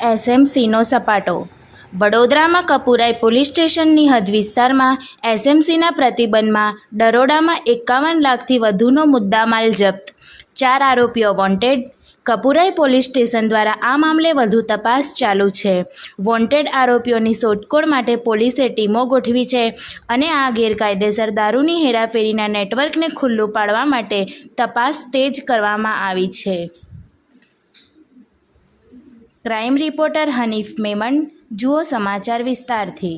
એસએમસીનો સપાટો. વડોદરામાં કપુરાઈ પોલીસ સ્ટેશનની હદ વિસ્તારમાં એસએમસીના પ્રતિબંધમાં દરોડામાં એકાવન લાખથી વધુનો મુદ્દામાલ જપ્ત. ચાર આરોપીઓ વોન્ટેડ. કપુરાઈ પોલીસ સ્ટેશન દ્વારા આ મામલે વધુ તપાસ ચાલુ છે. વોન્ટેડ આરોપીઓની શોધખોળ માટે પોલીસે ટીમો ગોઠવી છે અને આ ગેરકાયદેસર દારૂની હેરાફેરીના નેટવર્કને ખુલ્લું પાડવા માટે તપાસ તેજ કરવામાં આવી છે. ક્રાઇમ રિપોર્ટર હનીફ મેમન જુઓ સમાચાર વિસ્તારથી